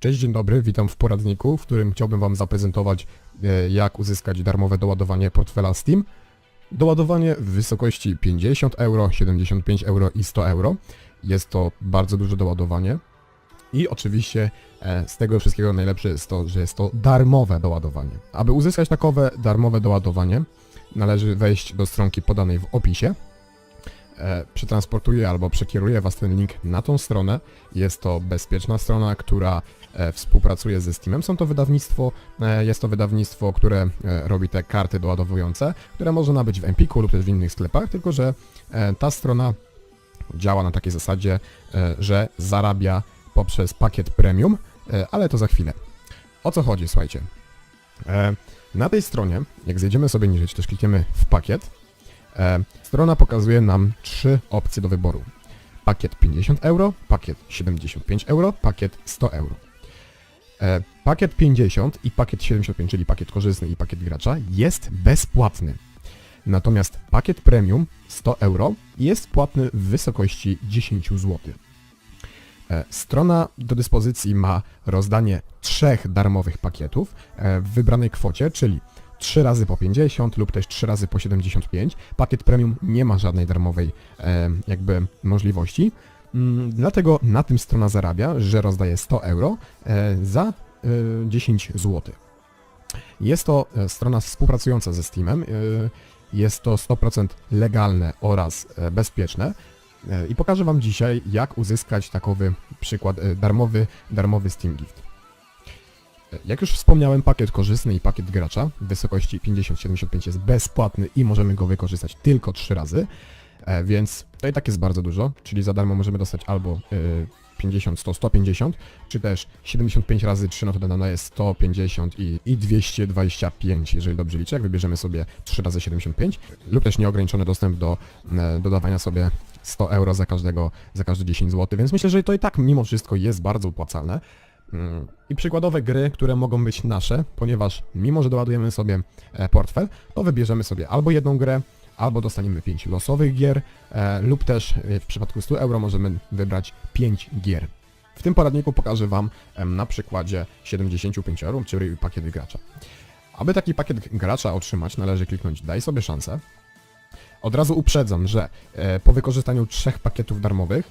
Cześć, dzień dobry, witam w poradniku, w którym chciałbym Wam zaprezentować, e, jak uzyskać darmowe doładowanie portfela Steam. Doładowanie w wysokości 50 euro, 75 euro i 100 euro. Jest to bardzo duże doładowanie. I oczywiście e, z tego wszystkiego najlepsze jest to, że jest to darmowe doładowanie. Aby uzyskać takowe darmowe doładowanie, należy wejść do stronki podanej w opisie. E, przetransportuję albo przekieruję Was ten link na tą stronę. Jest to bezpieczna strona, która e, współpracuje ze Steamem. Są to wydawnictwo, e, jest to wydawnictwo, które robi te karty doładowujące, które można nabyć w Empiku lub też w innych sklepach, tylko że ta strona działa na takiej zasadzie, że zarabia poprzez pakiet premium, ale to za chwilę. O co chodzi, słuchajcie? Na tej stronie, jak zjedziemy sobie niżej, czy też klikniemy w pakiet, strona pokazuje nam trzy opcje do wyboru. Pakiet 50 euro, pakiet 75 euro, pakiet 100 euro. E, Pakiet 50 i pakiet 75, czyli pakiet korzystny i pakiet gracza, jest bezpłatny. Natomiast pakiet premium 100 euro jest płatny w wysokości 10 zł. E, Strona do dyspozycji ma rozdanie trzech darmowych pakietów e, w wybranej kwocie, czyli 3 razy po 50 lub też 3 razy po 75. Pakiet premium nie ma żadnej darmowej e, jakby możliwości. Mm, Dlatego na tym strona zarabia, że rozdaje 100 euro e, za e, 10 zł. Jest to e, strona współpracująca ze Steamem. e, Jest to 100% legalne oraz e, bezpieczne. E, I pokażę Wam dzisiaj, jak uzyskać takowy przykład e, darmowy, darmowy Steam Gift. Jak już wspomniałem, pakiet korzystny i pakiet gracza w wysokości 50-75 jest bezpłatny i możemy go wykorzystać tylko 3 razy, e, więc to i tak jest bardzo dużo, czyli za darmo możemy dostać albo e, 50, 100, 150, czy też 75 razy 3, no to dana jest 150 i, i 225, jeżeli dobrze liczę, jak wybierzemy sobie 3 razy 75, lub też nieograniczony dostęp do e, dodawania sobie 100 euro za każdego, za każde 10 zł, więc myślę, że to i tak mimo wszystko jest bardzo opłacalne. I przykładowe gry, które mogą być nasze, ponieważ mimo, że doładujemy sobie e, portfel, to wybierzemy sobie albo jedną grę, albo dostaniemy 5 losowych gier, e, lub też e, w przypadku 100 euro możemy wybrać 5 gier. W tym poradniku pokażę Wam na przykładzie 75 euro, czyli pakiet gracza. Aby taki pakiet gracza otrzymać, należy kliknąć daj sobie szansę. Od razu uprzedzam, że po wykorzystaniu trzech pakietów darmowych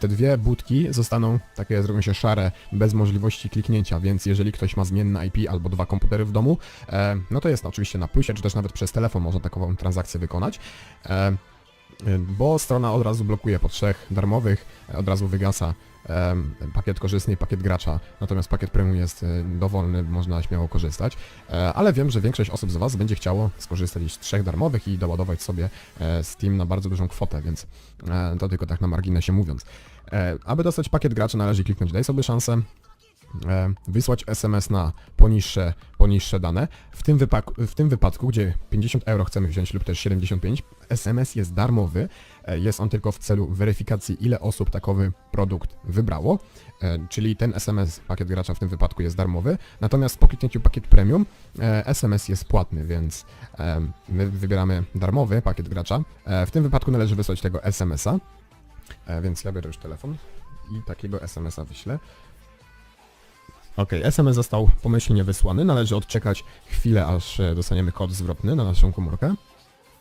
te dwie budki zostaną takie zrobią się szare, bez możliwości kliknięcia, więc jeżeli ktoś ma zmienne IP albo dwa komputery w domu, e, no to jest oczywiście na plusie, czy też nawet przez telefon można takową transakcję wykonać. Bo strona od razu blokuje po trzech darmowych, od razu wygasa pakiet korzystny i pakiet gracza, natomiast pakiet premium jest e, dowolny, można śmiało korzystać, E, ale wiem, że większość osób z Was będzie chciało skorzystać z trzech darmowych i doładować sobie e, Steam na bardzo dużą kwotę, więc to tylko tak na marginesie mówiąc. Aby dostać pakiet gracza należy kliknąć daj sobie szansę, wysłać SMS na poniższe, poniższe dane. W tym, w tym wypadku, gdzie 50 euro chcemy wziąć lub też 75, SMS jest darmowy. E, Jest on tylko w celu weryfikacji, ile osób takowy produkt wybrało. E, Czyli ten SMS, pakiet gracza w tym wypadku jest darmowy. Natomiast po kliknięciu pakiet premium, e, SMS jest płatny, więc e, my wybieramy darmowy pakiet gracza. E, W tym wypadku należy wysłać tego SMS-a. E, Więc ja biorę już telefon i takiego SMS-a wyślę. Ok, SMS został pomyślnie wysłany, należy odczekać chwilę, aż e, dostaniemy kod zwrotny na naszą komórkę.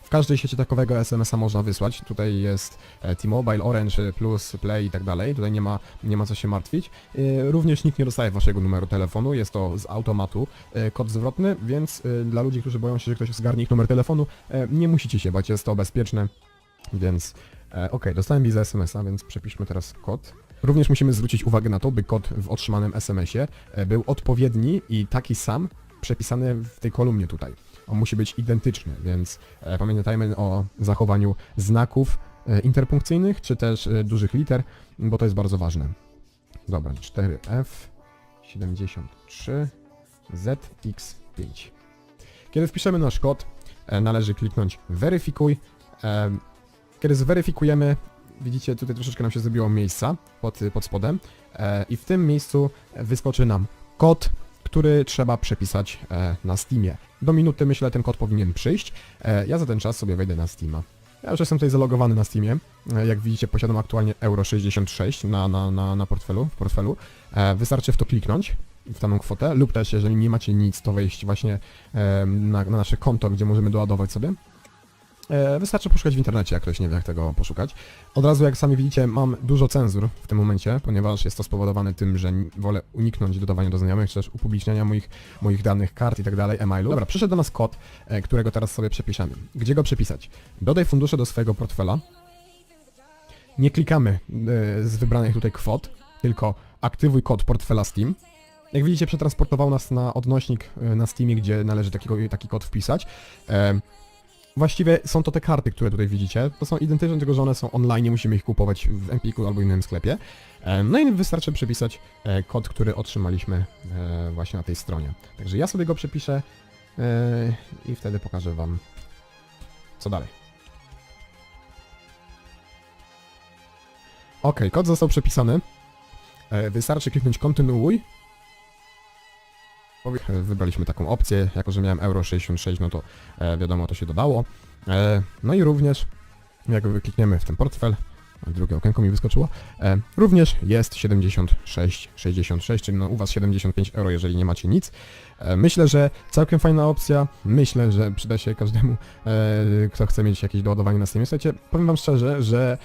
W każdej sieci takowego SMS-a można wysłać, tutaj jest e, T-Mobile, Orange, Plus, Play i tak dalej, tutaj nie ma, nie ma co się martwić. E, Również nikt nie dostaje waszego numeru telefonu, jest to z automatu e, kod zwrotny, więc e, dla ludzi, którzy boją się, że ktoś zgarnie ich numer telefonu, e, nie musicie się bać, jest to bezpieczne, więc e, ok, dostałem wiza SMS-a, więc przepiszmy teraz kod. Również musimy zwrócić uwagę na to, by kod w otrzymanym SMS-ie e, był odpowiedni i taki sam przepisany w tej kolumnie tutaj. On musi być identyczny, więc e, pamiętajmy o zachowaniu znaków e, interpunkcyjnych, czy też dużych liter, bo to jest bardzo ważne. Dobra, 4F 73 ZX5. Kiedy wpiszemy nasz kod, należy kliknąć weryfikuj. Kiedy zweryfikujemy, widzicie tutaj troszeczkę nam się zrobiło miejsca pod, pod spodem e, i w tym miejscu wyskoczy nam kod, który trzeba przepisać e, na Steamie. Do minuty myślę ten kod powinien przyjść. E, ja za ten czas sobie wejdę na Steama. Ja już jestem tutaj zalogowany na Steamie. E, Jak widzicie, posiadam aktualnie Euro 66 na, na, na, na portfelu, w portfelu. E, Wystarczy w to kliknąć, w daną kwotę, lub też jeżeli nie macie nic, to wejść właśnie e, na, na nasze konto, gdzie możemy doładować sobie. E, Wystarczy poszukać w internecie, jak ktoś nie wie, jak tego poszukać. Od razu, jak sami widzicie, mam dużo cenzur w tym momencie, ponieważ jest to spowodowane tym, że wolę uniknąć dodawania do znajomych, czy też upubliczniania moich, moich danych, kart i tak dalej, e-mailu. Dobra, przyszedł do nas kod, e, którego teraz sobie przepiszemy. Gdzie go przepisać? Dodaj fundusze do swojego portfela. Nie klikamy e, z wybranych tutaj kwot, tylko aktywuj kod portfela Steam. Jak widzicie, przetransportował nas na odnośnik na Steamie, gdzie należy takiego, taki kod wpisać. Właściwie są to te karty, które tutaj widzicie. To są identyczne, tylko że one są online, nie musimy ich kupować w Empiku albo innym sklepie. E, No i wystarczy przepisać e, kod, który otrzymaliśmy e, właśnie na tej stronie. Także ja sobie go przepiszę i wtedy pokażę Wam, co dalej. Ok, kod został przepisany. Wystarczy kliknąć kontynuuj. E, Wybraliśmy taką opcję, jako że miałem Euro 66, no to e, wiadomo, to się dodało. E, no i również, jak klikniemy w ten portfel, drugie okienko mi wyskoczyło, e, również jest 76, 66, czyli no u Was 75 euro, jeżeli nie macie nic. E, myślę, że całkiem fajna opcja, myślę, że przyda się każdemu, e, kto chce mieć jakieś doładowanie na Steamie. Słuchajcie, powiem Wam szczerze, że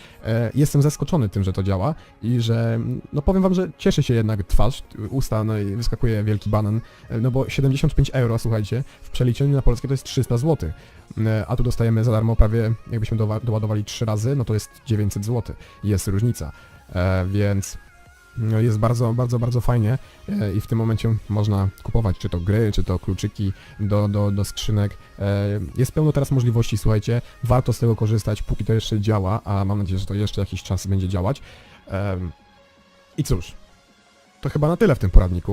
jestem zaskoczony tym, że to działa i że, no powiem Wam, że cieszy się jednak twarz, usta, no i wyskakuje wielki banan, no bo 75 euro, słuchajcie, w przeliczeniu na polskie to jest 300 zł. E, A tu dostajemy za darmo prawie, jakbyśmy doła- doładowali 3 razy, no to jest 900 zł. Jest różnica. E, więc no jest bardzo, bardzo, bardzo fajnie e, i w tym momencie można kupować czy to gry, czy to kluczyki do, do, do skrzynek. Jest pełno teraz możliwości, słuchajcie, warto z tego korzystać, póki to jeszcze działa, a mam nadzieję, że to jeszcze jakiś czas będzie działać. I cóż, to chyba na tyle w tym poradniku.